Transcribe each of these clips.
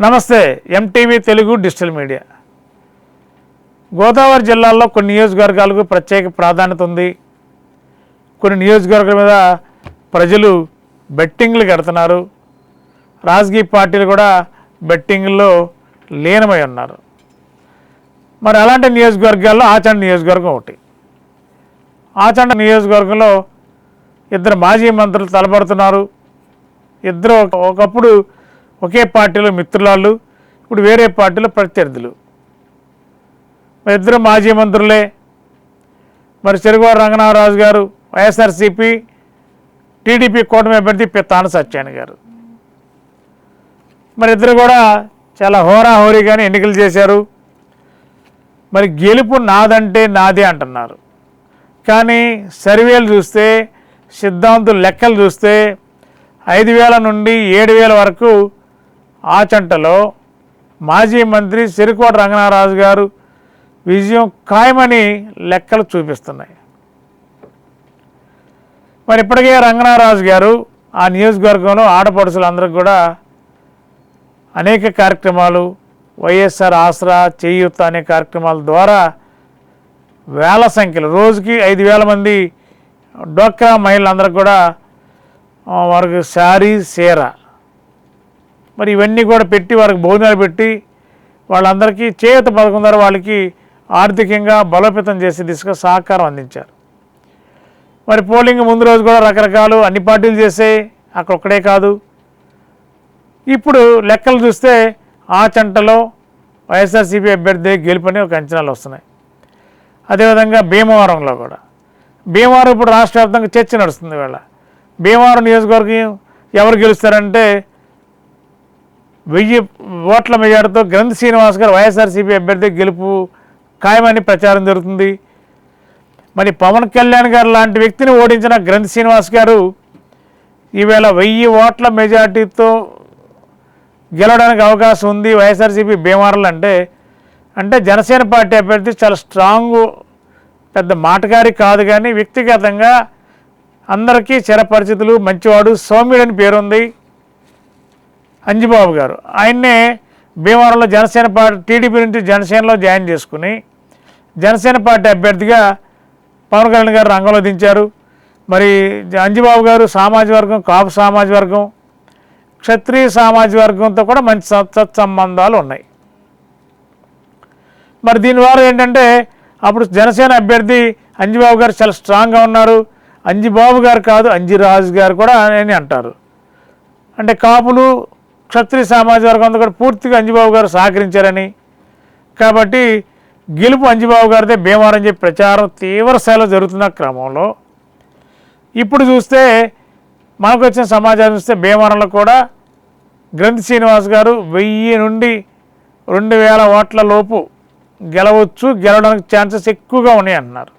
నమస్తే MTV Telugu digital media. Godavari జిల్లాలో కొన్ని నియోజకవర్గాలకు ప్రత్యేక ప్రాధాన్యత ఉంది. కొన్ని నియోజకవర్గాల మీద ప్రజలు బెట్టింగ్లు కడుతున్నారు. రాజకీయ పార్టీలు కూడా బెట్టింగ్లో లీనమై ఉన్నారు. మరి అలాంటి నియోజకవర్గాల్లో ఆచండ నియోజకవర్గం ఒకటి. ఆచండ నియోజకవర్గంలో ఇద్దరు మాజీ మంత్రులు తలపడుతున్నారు. ఇద్దరు ఒక- ఒకప్పుడు ఒకే పార్టీలో మిత్రులాళ్ళు ఇప్పుడు వేరే పార్టీలో ప్రత్యర్థులు. మరి ఇద్దరు మాజీ మంత్రులే. మరి చెరుగువారు రంగనాథరాజు గారు వైఎస్ఆర్సీపీ టీడీపీ కూటమి అభ్యర్థి పిత్తాన సత్యాని గారు. మరి ఇద్దరు కూడా చాలా హోరాహోరీగానే ఎన్నికలు చేశారు. మరి గెలుపు నాదంటే నాదే అంటున్నారు. కానీ సర్వేలు చూస్తే సిద్ధాంతులు లెక్కలు చూస్తే ఐదు వేల నుండి ఏడు వేల వరకు ఆచంటలో మాజీ మంత్రి సిరికోట రంగనారాజు గారు విజయం ఖాయమని లెక్కలు చూపిస్తున్నాయి. మరి ఇప్పటికే రంగనారాజు గారు ఆ నియోజకవర్గంలో ఆడపడుచులందరికీ కూడా అనేక కార్యక్రమాలు వైఎస్ఆర్ ఆసరా చేయూత అనే కార్యక్రమాల ద్వారా వేల సంఖ్యలో రోజుకి ఐదు వేల మంది డోక్రా మహిళలందరూ కూడా వారికి శారీ చీర మరి ఇవన్నీ కూడా పెట్టి వారికి భోజనాలు పెట్టి వాళ్ళందరికీ చేయూత పథకం ద్వారా వాళ్ళకి ఆర్థికంగా బలోపేతం చేసే దిశగా సహకారం అందించారు. మరి పోలింగ్ ముందు రోజు కూడా రకరకాలు అన్ని పార్టీలు చేసే అక్కడ ఒక్కడే కాదు. ఇప్పుడు లెక్కలు చూస్తే ఆ చంటలో వైఎస్ఆర్సీపీ అభ్యర్థి గెలుపని ఒక అంచనాలు వస్తున్నాయి. అదేవిధంగా భీమవరంలో కూడా. భీమవరం ఇప్పుడు రాష్ట్ర వ్యాప్తంగా చర్చ నడుస్తుంది వేళ. భీమవరం నియోజకవర్గం ఎవరు గెలుస్తారంటే వెయ్యి ఓట్ల మెజార్టీతో గ్రంథి శ్రీనివాస్ గారు వైఎస్ఆర్సీపీ అభ్యర్థి గెలుపు ఖాయమని ప్రచారం జరుగుతుంది. మరి పవన్ కళ్యాణ్ గారు లాంటి వ్యక్తిని ఓడించిన గ్రంథి శ్రీనివాస్ గారు ఈవేళ వెయ్యి ఓట్ల మెజార్టీతో గెలవడానికి అవకాశం ఉంది వైఎస్ఆర్సీపీ భీమవరంలో అంటే. అంటే జనసేన పార్టీ అభ్యర్థి చాలా స్ట్రాంగ్ పెద్ద మాటగారి కాదు కానీ వ్యక్తిగతంగా అందరికీ చిరపరిచితులు మంచివాడు సౌమ్యుడని పేరుంది. అంజిబాబు గారు. ఆయన్నే భీమవరంలో జనసేన పార్టీ టీడీపీ నుంచి జనసేనలో జాయిన్ చేసుకుని జనసేన పార్టీ అభ్యర్థిగా పవన్ కళ్యాణ్ గారు రంగంలో దించారు. మరి అంజిబాబు గారు సామాజిక వర్గం కాపు సామాజిక వర్గం క్షత్రియ సామాజిక వర్గంతో కూడా మంచి సత్ సత్సంబంధాలు ఉన్నాయి. మరి దీని ద్వారా ఏంటంటే అప్పుడు జనసేన అభ్యర్థి అంజిబాబు గారు చాలా స్ట్రాంగ్గా ఉన్నారు. అంజిబాబు గారు కాదు అంజిరాజు గారు కూడా అని అంటారు. అంటే కాపులు క్షత్రియ సామాజిక వర్గంతో కూడా పూర్తిగా అంజిబాబు గారు సహకరించారని. కాబట్టి గెలుపు అంజిబాబు గారిదే భీమవరం అని చెప్పి ప్రచారం తీవ్రస్థాయిలో జరుగుతున్న క్రమంలో. ఇప్పుడు చూస్తే మనకు వచ్చిన సమాచారం చూస్తే భీమవరంలో కూడా గ్రంథి శ్రీనివాస్ గారు వెయ్యి నుండి రెండు వేల ఓట్ల లోపు గెలవచ్చు గెలవడానికి ఛాన్సెస్ ఎక్కువగా ఉన్నాయి అన్నారు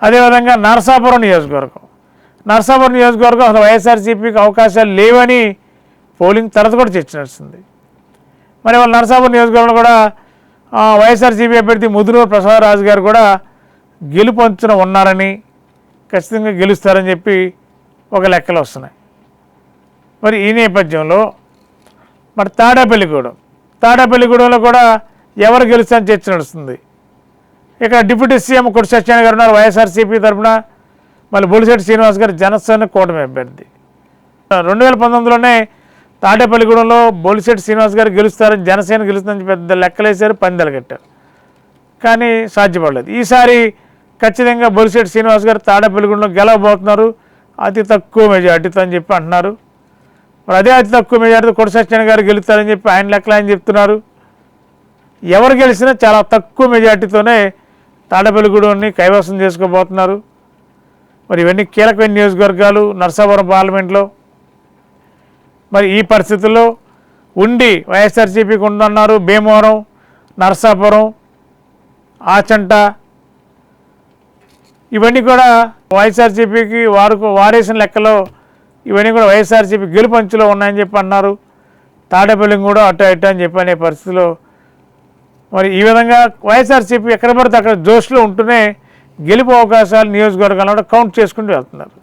అదేవిధంగా నరసాపురం నియోజకవర్గం. నరసాపురం నియోజకవర్గం అసలు వైఎస్ఆర్సీపీకి అవకాశాలు లేవని పోలింగ్ తర్వాత కూడా చర్చ నడుస్తుంది మరి వాళ్ళ నరసాపురం నియోజకవర్గంలో కూడా వైఎస్ఆర్సీపీ అభ్యర్థి ముదునూరు ప్రసాదరాజు గారు కూడా గెలుపు అంచున ఉన్నారని ఖచ్చితంగా గెలుస్తారని చెప్పి ఒక లెక్కలు వస్తున్నాయి. మరి ఈ నేపథ్యంలో మరి తాడేపల్లిగూడెం తాడేపల్లిగూడెంలో కూడా ఎవరు గెలుస్తారని చర్చ నడుస్తుంది. ఇక్కడ డిప్యూటీ సీఎం కొడు సత్యనారాయణ గారు ఉన్నారు వైఎస్ఆర్సీపీ తరఫున. మళ్ళీ బొలిశెట్టి శ్రీనివాస్ గారు జనసేన కూటమి అభ్యర్థి. రెండు వేల పంతొమ్మిదిలోనే తాడేపల్లిగూడెంలో బొలిశెట్టి శ్రీనివాస్ గారు గెలుస్తారని జనసేన గెలుస్తుందని పెద్ద లెక్కలేశారు పందెలు కట్టారు. కానీ సాధ్యపడలేదు. ఈసారి ఖచ్చితంగా బొలిశెట్టి శ్రీనివాస్ గారు తాడేపల్లిగూడెంలో గెలవబోతున్నారు. అతి తక్కువ మెజార్టీతో అని చెప్పి అంటున్నారు. మరి అదే అతి తక్కువ మెజార్టీతో కొడి గారు గెలుస్తారని చెప్పి ఆయన లెక్కలు అని చెప్తున్నారు. ఎవరు గెలిచినా చాలా తక్కువ మెజార్టీతోనే తాడపల్లిగూడెంని కైవసం చేసుకోబోతున్నారు. మరి ఇవన్నీ కీలకమైన నియోజకవర్గాలు నర్సాపురం పార్లమెంట్లో మరి ఈ పరిస్థితుల్లో ఉండి వైఎస్ఆర్సీపీకి ఉందన్నారు భీమవరం నర్సాపురం ఆచంట. ఇవన్నీ కూడా వైఎస్ఆర్సీపీకి వారు వారేసిన లెక్కలో ఇవన్నీ కూడా వైఎస్ఆర్సీపీ గెలుపంచులో ఉన్నాయని చెప్పి అన్నారు. తాడేపల్లి కూడా అటు ఇటు అని చెప్పి అనే పరిస్థితిలో మరి ఈ విధంగా వైఎస్ఆర్సీపీ ఎక్కడ పడితే అక్కడ జోష్లో ఉంటూనే గెలుపు అవకాశాలు నియోజకవర్గాల్లో కూడా కౌంట్ చేసుకుంటూ వెళ్తున్నారు.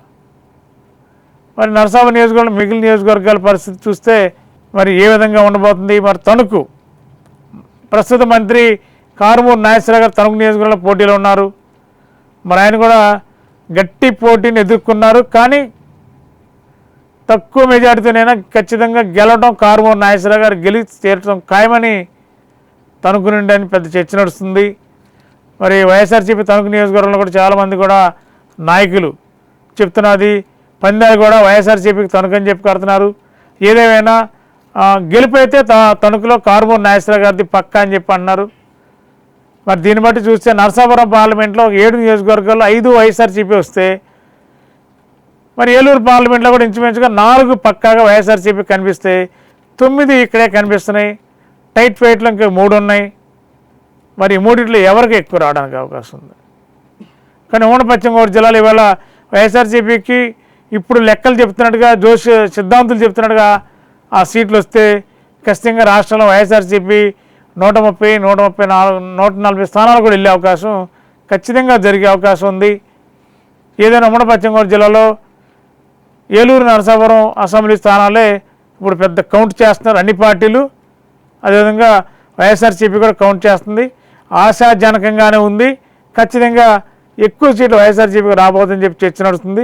మరి నరసాపు నియోజకవర్గం మిగిలిన నియోజకవర్గాల పరిస్థితి చూస్తే మరి ఏ విధంగా ఉండబోతుంది? మరి తణుకు ప్రస్తుత మంత్రి కారుమూరు నాగేశ్వరరావు గారు తణుకు నియోజకవర్గంలో పోటీలో ఉన్నారు. మరి ఆయన కూడా గట్టి పోటీని ఎదుర్కొన్నారు. కానీ తక్కువ మెజార్టీతోనైనా ఖచ్చితంగా గెలవడం కారుమూరు నాగేశ్వరరావు గారు గెలిచి చేరటం ఖాయమని తణుకు నుండి అని పెద్ద చర్చ నడుస్తుంది. మరి వైఎస్ఆర్సీపీ తణుకు నియోజకవర్గంలో కూడా చాలామంది కూడా నాయకులు చెప్తున్నది పందాలు కూడా వైఎస్ఆర్సీపీకి తణుకు అని చెప్పి కడుతున్నారు. ఏదేమైనా గెలిపైతే త తణుకులో కారుమూరు నాగేశ్వరరావు గారిది పక్క అని చెప్పి అన్నారు. మరి దీన్ని బట్టి చూస్తే నరసాపురం పార్లమెంట్లో ఏడు నియోజకవర్గాల్లో ఐదు వైఎస్ఆర్సీపీ వస్తే మరి ఏలూరు పార్లమెంట్లో కూడా ఇంచుమించుగా నాలుగు పక్కాగా వైఎస్ఆర్సీపీ కనిపిస్తాయి తొమ్మిది ఇక్కడే కనిపిస్తున్నాయి. టైట్ ఫైట్లు ఇంకా మూడు ఉన్నాయి. మరి ఈ మూడిట్లో ఎవరికి ఎక్కువ రావడానికి అవకాశం ఉంది? కానీ ఉమ్మడి గోదావరి జిల్లాలో ఇవాళ వైఎస్ఆర్సీపీకి ఇప్పుడు లెక్కలు చెప్తున్నట్టుగా జోష్ సిద్ధాంతులు చెప్తున్నట్టుగా ఆ సీట్లు వస్తే ఖచ్చితంగా రాష్ట్రంలో వైఎస్ఆర్సీపీ నూట ముప్పై నూట ముప్పై నాలుగు నూట నలభై స్థానాలు కూడా వెళ్ళే అవకాశం ఖచ్చితంగా జరిగే అవకాశం ఉంది. ఏదైనా ఉమ్మడి పశ్చిమ గోదావరి జిల్లాలో ఏలూరు నరసాపురం అసెంబ్లీ స్థానాలే ఇప్పుడు పెద్ద కౌంట్ చేస్తున్నారు అన్ని పార్టీలు. అదేవిధంగా వైఎస్ఆర్సీపీ కూడా కౌంట్ చేస్తుంది. ఆశాజనకంగానే ఉంది. ఖచ్చితంగా ఎక్కువ సీట్లు వైఎస్ఆర్సీపీకి రాబోతుందని చెప్పి చర్చ నడుస్తుంది.